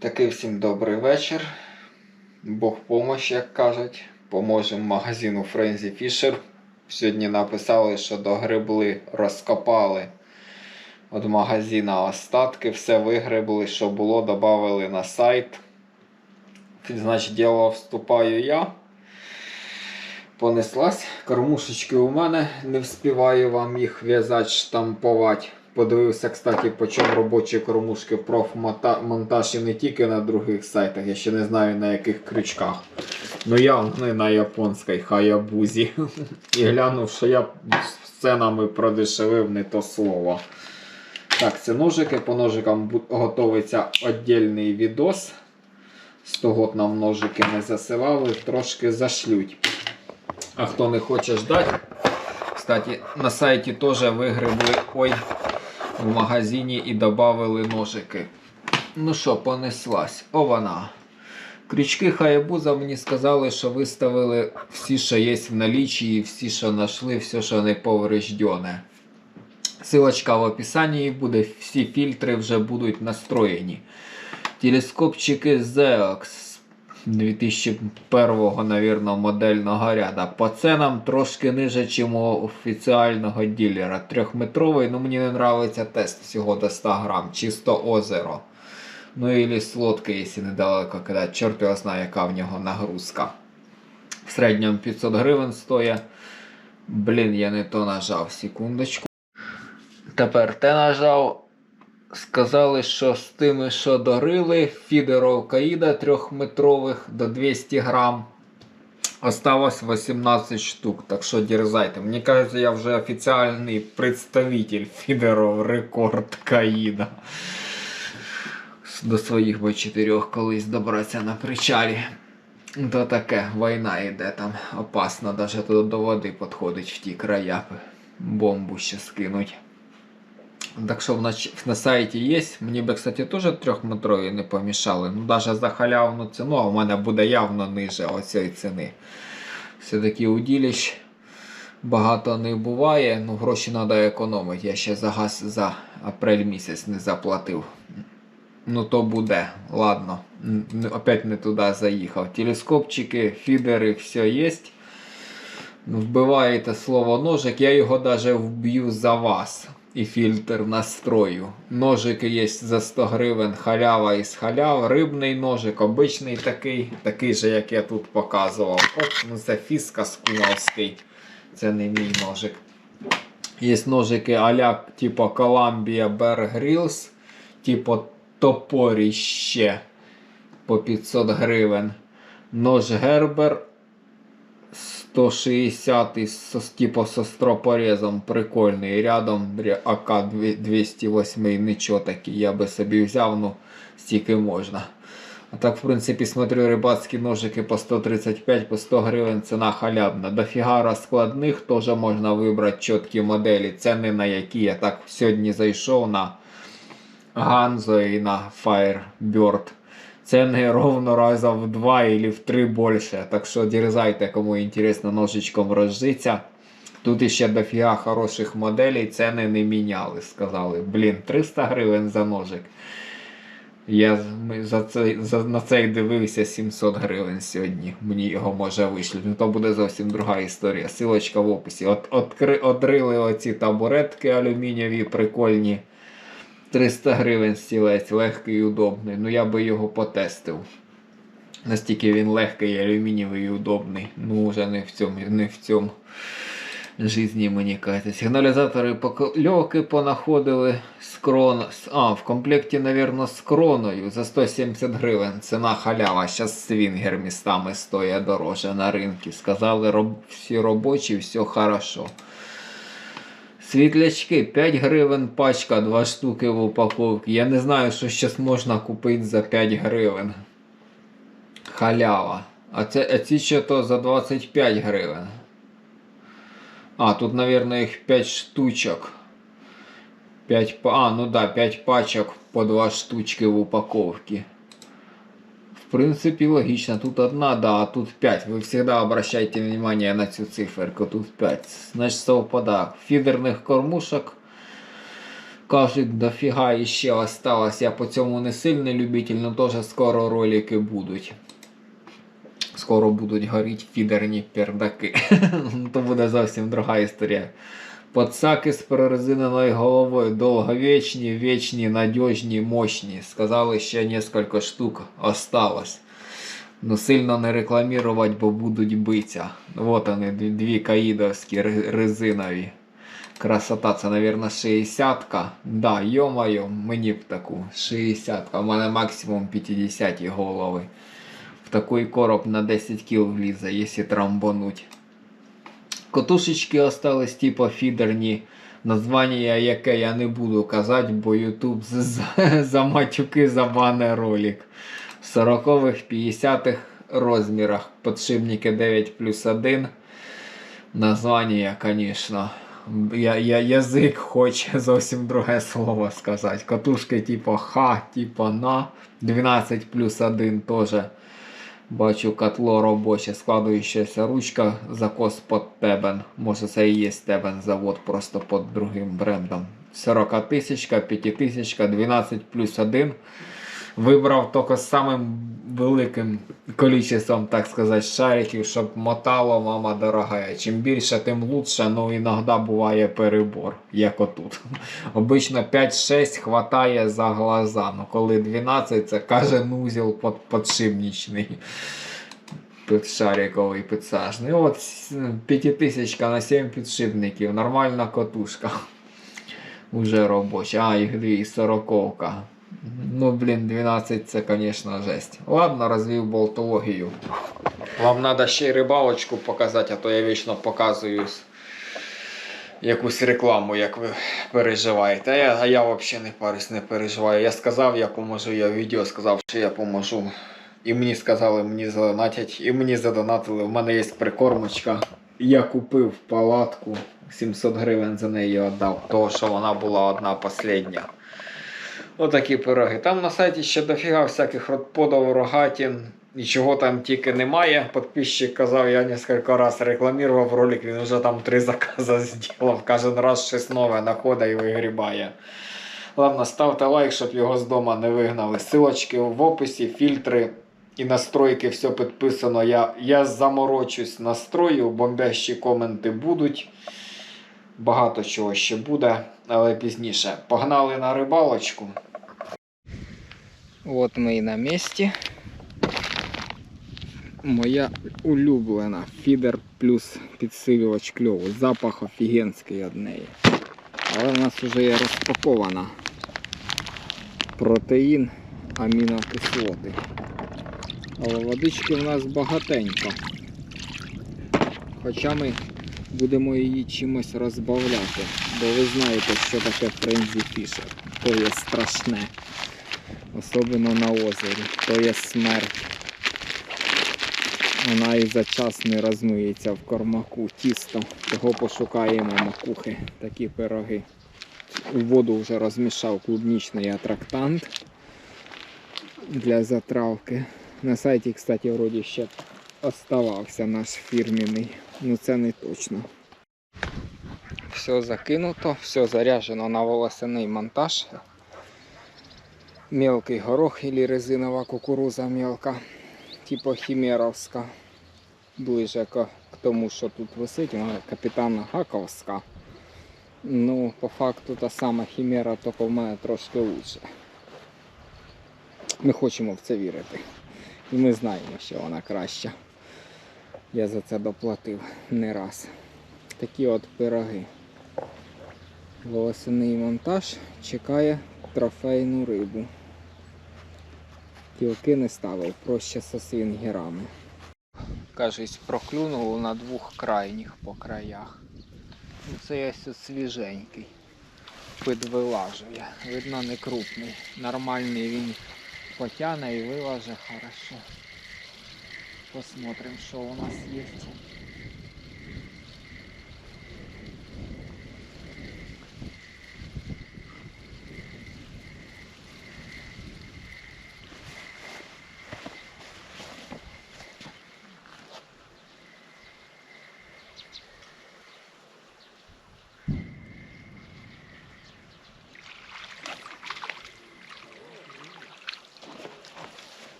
Такий всім добрий вечір. Бог помощ, як кажуть. Поможемо магазину Френзі Фішер. Сьогодні написали, що догребли, розкопали від магазина остатки, все вигребли, що було, додали на сайт. Значить, діло вступаю я. Понеслась. Кормушечки у мене не вспіваю вам їх в'язати, штампувати. Подивився, кстати, по чому робочі кормушки профмонтаж і не тільки на других сайтах, я ще не знаю на яких крючках. Ну я не на японській хаябузі. І глянув, що я з ценами продешевив не то слово. Так, це ножики. По ножикам готовиться віддільний відос. З того нам ножики не засилали, трошки зашлють. А хто не хоче ждати, кстати, на сайті теж вигребли ой, в магазині і додали ножики. Ну що, понеслась. О вона. Крючки Хаябуза мені сказали, що виставили всі, що є в налічі, всі, що знайшли, все, що не повреждене. Силочка в описанні буде, всі фільтри вже будуть настроєні. Телескопчики Zeox 2001 наверное, модельного ряда. По ценам трошки ниже, ніж у офіціального дилера. Трьохметровий, ну мені не подобається тест всього до 100 грам, чисто озеро. Ну или з лодки, якщо недалеко кидати. Чорт його знає, яка в нього нагрузка. В середньому 500 гривень стоїть. Блін, я не то нажав, секундочку. Тепер те нажав. Сказали, що з тими, що дорили, фідеров Каїда трьохметрових до 200 грам. Осталось 18 штук, так що дерзайте. Мені кажеться, я вже офіціальний представитель фідеров рекорд Каїда. До своїх би чотирьох колись добратися на причалі. То таке, війна йде там. Опасно, навіть до води підходить в ті края. Бомбу ще скинуть. Так що на, сайті є. Мені би, кстати, теж трьохметрові не помішали. Ну, навіть за халявну ціну, а в мене буде явно ниже оцієї ціни. Все-таки уділіщ багато не буває, ну гроші треба економити. Я ще за газ за апрель місяць не заплатив. Ну то буде, ладно. Опять не туди заїхав. Телескопчики, фідери, все є. Ну, Вбиваєте слово ножик, я його даже вб'ю за вас. І фільтр настрою. Ножики є за 100 гривень, халява із халяв, рибний ножик, обичний такий, такий же, як я тут показував. Оп, ну це фіска скумовський. Це не мій ножик. Є ножики аля типу Columbia Bear Grylls, типу топоріще по 500 гривень. Нож Гербер 160 із со- типу со стропорезом прикольний. Рядом АК 208 нічого такий. Я би собі взяв, ну стільки можна. А так, в принципі, смотрю, рибацькі ножики по 135, по 100 гривень ціна халявна. Дофіга розкладних теж можна вибрати чіткі моделі. Це на які. Я так сьогодні зайшов на Ганзо і на Firebird. Ціни ровно раза в два или в три більше. Так що дерзайте, кому інтересно ножичком розжиться. Тут іще дофіга хороших моделей, ціни не міняли. Сказали, блін, 300 гривень за ножик. Я за цей, за, на цей дивився 700 гривень сьогодні. Мені його може вишлють. Ну то буде зовсім друга історія. Силочка в описі. От, откри, одрили оці табуретки алюмінієві, прикольні. 300 гривень стілець, легкий і удобний. Ну я би його потестив. Настільки він легкий, алюмінієвий і удобний. Ну вже не в цьому, не в цьому житті, мені кажеться. Сигналізатори покльовки понаходили з. А, в комплекті, напевно, з кроною за 170 гривень. Ціна халява. Зараз свінгер містами стоїть дороже на ринку. Сказали, роб... всі робочі, все хорошо. Світлячки 5 гривень пачка, 2 штуки в упаковці. Я не знаю, що зараз можна купити за 5 гривень. Халява. А, це, а ці ще то за 25 гривень. А, тут, мабуть, їх 5 штучок. 5, а, ну да, 5 пачок по 2 штучки в упаковці. В принципе, логично. Тут одна, да, а тут 5. Вы всегда обращайте внимание на цю циферку. Тут 5. Значит, совпадает. Фидерных кормушек Кажуть, дофіга іще осталось. Я по цьому не сильний любитель, але теж скоро ролики будуть. Скоро будуть горіти фідерні пердаки. То буде зовсім друга історія. Подсаки з прорезиненою головою довговічні, вічні, надіжні, мощні. Сказали, ще несколько штук осталось. Ну сильно не рекламувати, бо будуть битися. Вот вони, дві, каїдовські резинові. Красота, це, мабуть, 60-ка. Да, йо-моє, мені б таку. 60-ка. У мене максимум 50 голови. В такий короб на 10 кіл влізе, якщо трамбануть. Котушечки остались типа фідерні. Названня яке я не буду казати, бо з- за матюки забане ролик. В 40-х, 50-х розмірах. Подшипники 9 плюс 1. Названня, звісно. Я, я, язик хоче зовсім друге слово сказати. Катушки типа ха, типа на. 12 плюс 1 теж. Бачу котло робоче, складуючася ручка, закос под тебен. Може це і є тебен завод, просто під другим брендом. 40 тисячка, 5 тисячка, 12 плюс 1. Вибрав тільки з самим великим количеством, так сказати, шариків, щоб мотало, мама дорогая. Чим більше, тим лучше, ну іноді буває перебор, як отут. Обично 5-6 хватає за глаза, ну коли 12, це каже узел под, подшипничний. Підшариковий підсажний. От 5000 на 7 підшипників, нормальна котушка. Уже робоча. А, дві 40. Ну, блін, 12 це, звісно, жесть. Ладно, розвів болтологію. Вам треба ще й рибалочку показати, а то я вічно показую якусь рекламу, як ви переживаєте. А я, а я взагалі не парюсь, не переживаю. Я сказав, я поможу, я в відео сказав, що я поможу. І мені сказали, мені задонатять, і мені задонатили. У мене є прикормочка. Я купив палатку, 700 гривень за неї віддав, того що вона була одна остання. Отакі пироги. Там на сайті ще дофіга всяких родподов, рогатін. Нічого там тільки немає. Подписчик казав, я кілька разів рекламував ролик, він вже там три закази зробив. Кожен раз щось нове знаходить і вигрібає. Ладно, ставте лайк, щоб його з дома не вигнали. Силочки в описі, фільтри і настройки, все підписано. Я, я заморочусь настрою, бомбящі коменти будуть. Багато чого ще буде, але пізніше. Погнали на рибалочку. От ми і на місці. Моя улюблена фідер плюс підсилювач кльову. Запах офігенський від неї. Але в нас вже є розпакована протеїн, амінокислоти. Але водички в нас багатенько. Хоча ми будемо її чимось розбавляти, бо ви знаєте, що таке френзі фішер. То є страшне. Особливо на озері. То є смерть. Вона і за час не розмиється в кормаку тісто. Того пошукаємо макухи, такі пироги. У воду вже розмішав клубнічний атрактант для затравки. На сайті, кстати, вроді ще оставався наш фірміний. Ну це не точно. Все закинуто, все заряджено на волосяний монтаж. Мелкий горох или резинова кукуруза мелка, типу хімеровська. Ближе к, тому, що тут висить, вона капітана Гаковська. Ну, по факту та сама хімера, тільки в мене трошки лучше. Ми хочемо в це вірити. І ми знаємо, що вона краща. Я за це доплатив не раз. Такі от пироги. Волосяний монтаж чекає трофейну рибу. Кілки не ставив, проще со свінгерами. Кажись, проклюнув на двох крайніх по краях. Ну, Це я свіженький. свіженький. Підвилажує. Видно не крупний. Нормальний він потягне і вилаже хорошо. Посмотрим, що у нас є.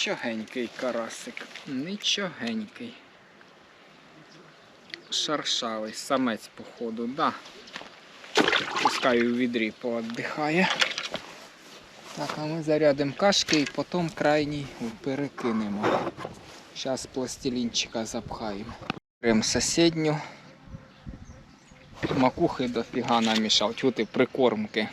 Нічогенький карасик. Нічогенький. Шаршавий, самець, походу, да. Пускай у відрі пооддихає. Так, а ми зарядимо кашки і потім крайній перекинемо. Зараз пластилінчика запхаємо. Беремо сусідню. Макухи дофіга намішав. Чути прикормки.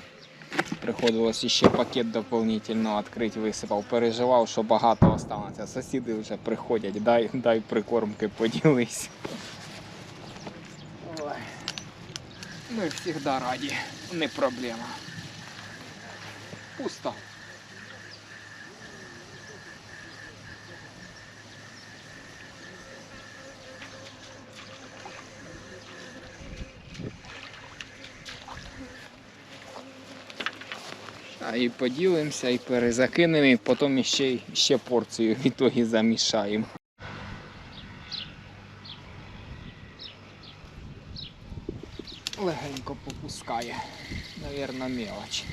Приходилось ще пакет дополнительно відкрити, висипав. Переживав, що багато останеться. Сусіди вже приходять, дай, дай прикормки поділись. Ой. Ми завжди раді, не проблема. Пусто. І поділимося, і перезакинемо, і потім ще, ще порцію в ітогі замішаємо. Легенько попускає. Навірно, мелоч.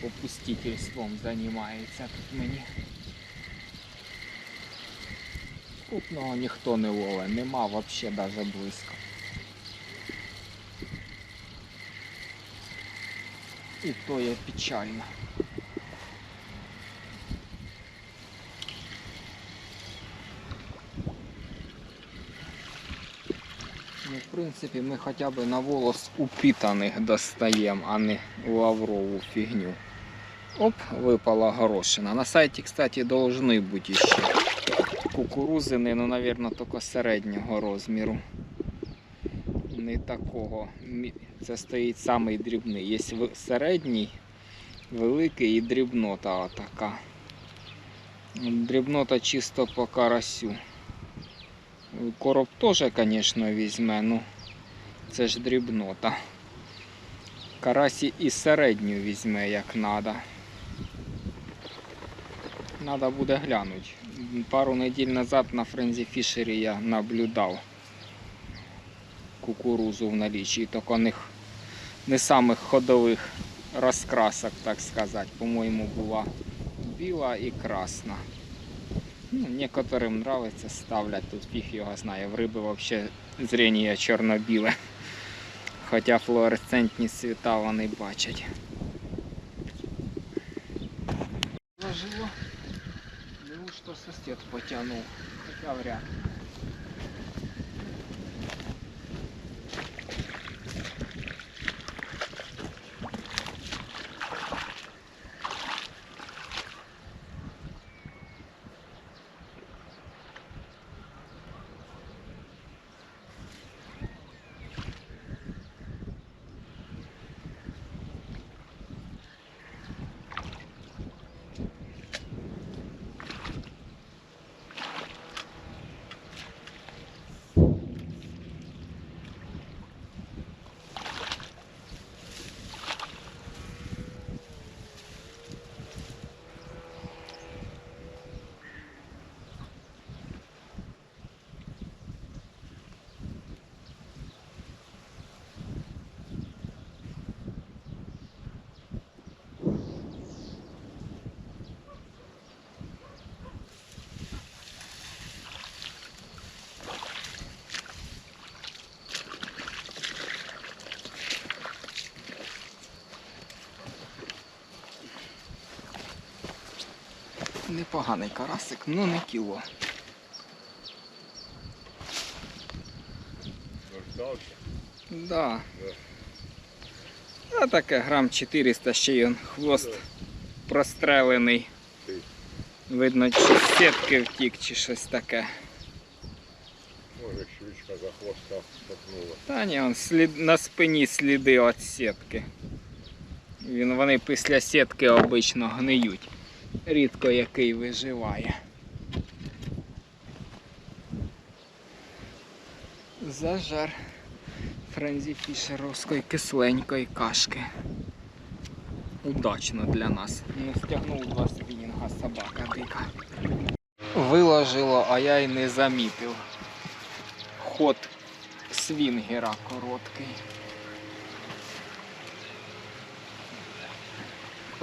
Попустительством займається тут мені. Крупного ніхто не ловить, нема взагалі навіть близько. І то є печально. Ну, в принципі, ми хоча б на волос упитаних достаємо, а не лаврову фігню. Оп, випала горошина. На сайті, кстати, должны бути ще кукурузини, ну, наверное, тільки середнього розміру. Не такого. Це стоїть самий дрібний. Є середній, великий і дрібнота отака. Дрібнота чисто по карасю. Короб теж, звісно, візьме, ну це ж дрібнота. Карасі і середню візьме, як треба. Треба буде глянути. Пару неділь назад на Френзі Фішері я наблюдав кукурузу в налічі, тільки них не самих ходових розкрасок, так сказати. По-моєму, була біла і красна. Ну, некоторым нравится ставлять, тут фіг його знає. В риби вообще зрення чорно-біле. Хоча флуоресцентні цвіта вони бачать. Ложило. Диву, що сосед потягнув. Хоча вряд. Непоганий карасик, ну не кіло. Да. А таке грам 400 ще й он хвост прострелений. Видно, чи з сітки втік, чи щось таке. Може, щучка за хвоста стопнула. Та ні, он слід, на спині сліди від сітки. Він, вони після сітки обично гниють. Рідко який виживає. Зажар Френзі Фішеровської кисленької кашки. Удачно для нас. Не стягнув два спінінга собака дика. Виложило, а я й не замітив. Ход свінгера короткий.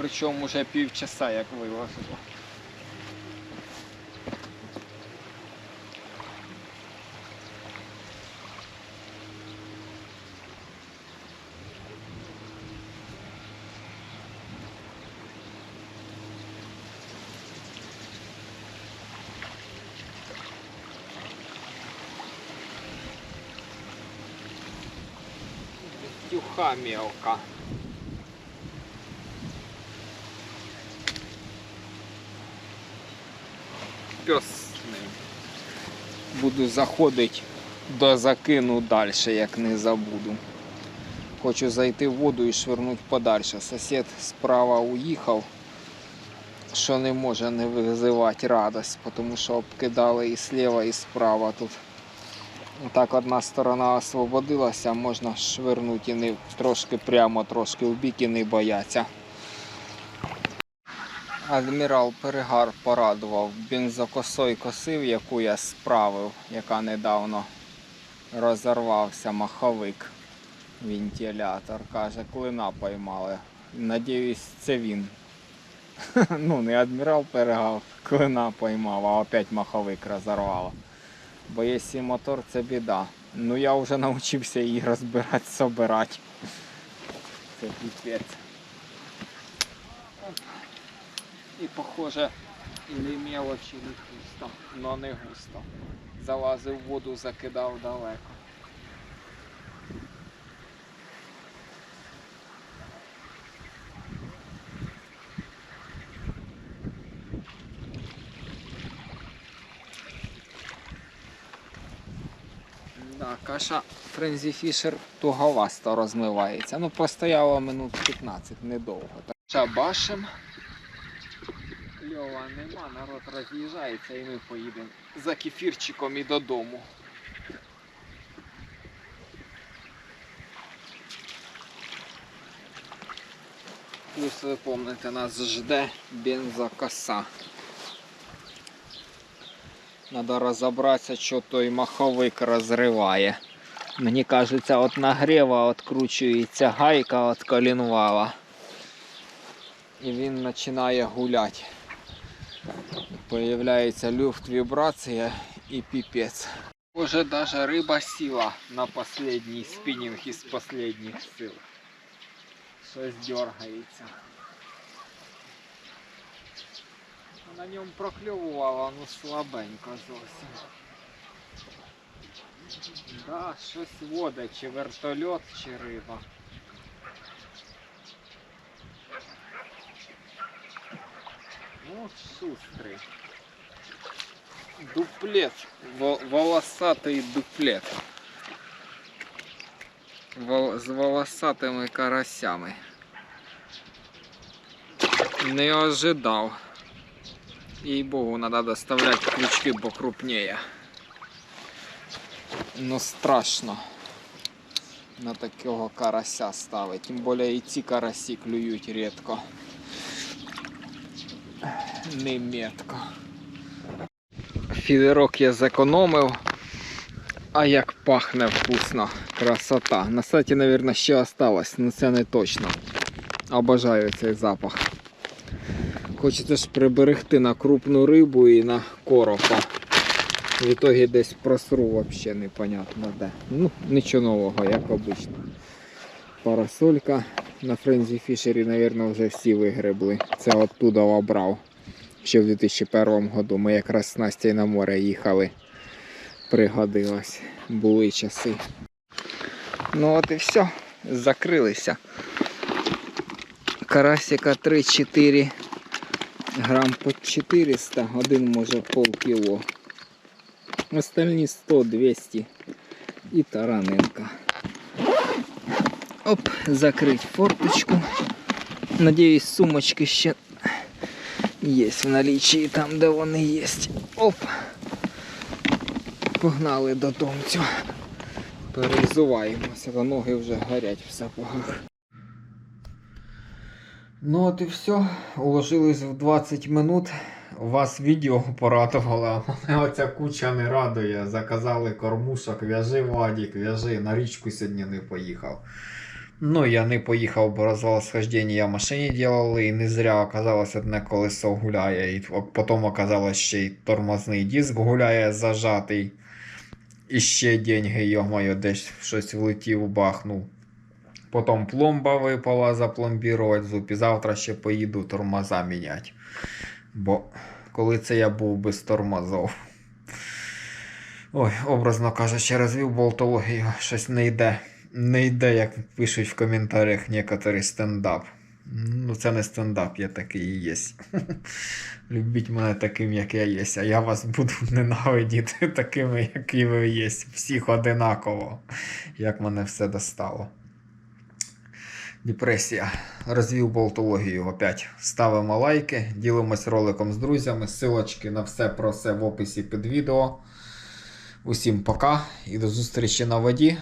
Причому вже півчаса як виложило. Тюха мелка. Пес. Буду заходити до закину далі, як не забуду. Хочу зайти в воду і швирнути подальше. Сусід справа уїхав, що не може не визивати радость, тому що обкидали і сліва, і справа тут. Так одна сторона освободилася, можна швирнути і не трошки прямо, трошки в бік і не бояться. Адмірал Перегар порадував бензокосой косив, яку я справив, яка недавно розірвався маховик. Вентилятор. Каже, клина поймали. Надіюсь, це він. ну, не адмірал перегав, клина поймав, а опять маховик розірвало. Бо якщо мотор це біда. Ну я вже навчився її розбирати, собирати. Це піпець. І похоже, или мелочь, или густо, но не густо. Залазив в воду, закидав далеко. Да, каша Френзі Фішер туговасто розмивається. Ну, постояло минут 15, недовго. Так, Шабашем. Льова нема, народ роз'їжджається і ми поїдемо за кефірчиком і додому. Плюс ви помните, нас жде бензокоса. Надо розібратися, що той маховик розриває. Мені кажеться, от нагріва відкручується гайка від колінвала. І він починає гуляти. Появляється люфт, вібрація і піпець. Уже даже риба сіла на последній спінінг із последніх сил. Щось дергається. На ньому прокльовувало, ну слабенько зовсім. Да, щось вода, чи вертольот, чи риба. Ну, шустрий. Дуплет. Во- волосатий дуплет. Вол- з волосатими карасями. Не ожидав. Їй богу, надо доставлять крючки покрупнее. Ну страшно на такого карася ставить. Тим більше і ці карасі клюють рідко. Не метко. Фідерок я зекономив. А як пахне вкусно. Красота. На сайті, мабуть, ще осталось, але це не точно. Обожаю цей запах. Хочеться ж приберегти на крупну рибу і на коропа. В ітогі десь просру взагалі непонятно де. Ну, нічого нового, як обично. Парасолька на Френзі Фішері, мабуть, вже всі вигребли. Це оттуда обрав. Ще в 2001 году. Ми якраз з Настю на море їхали. Пригодилось. Були часи. Ну от і все. Закрилися. Карасика 3-4 грам по 400, один може полкіло. Остальні 100-200 і таранинка. Оп, закрить форточку. Надіюсь, сумочки ще є в налічі там, де вони є. Оп. Погнали додому. Перезуваємося, бо ноги вже горять в сапогах. Ну от і все. Уложились в 20 минут. Вас відео порадувало, а мене оця куча не радує. Заказали кормушок, в'яжи Владік, в'яжи, на річку сьогодні не поїхав. Ну, я не поїхав, бо розвал схождення в машині делали, і не зря оказалось одне колесо гуляє, і потім оказалось ще й тормозний диск гуляє зажатий. І ще деньги, йо-моє, десь щось влетів, бахнув. Потім пломба випала запломбірувати зуб, і завтра ще поїду тормоза міняти. Бо коли це я був без тормозов. Ой, образно кажучи, розвів болтологію, щось не йде. Не йде, як пишуть в коментарях некоторі стендап. Ну, це не стендап, я такий і є. Любіть мене таким, як я є, а я вас буду ненавидіти такими, які ви є. Всіх одинаково, як мене все достало. Депресія. Розвів болтологію опять. Ставимо лайки, ділимось роликом з друзями. Силочки на все про все в описі під відео. Усім пока і до зустрічі на воді.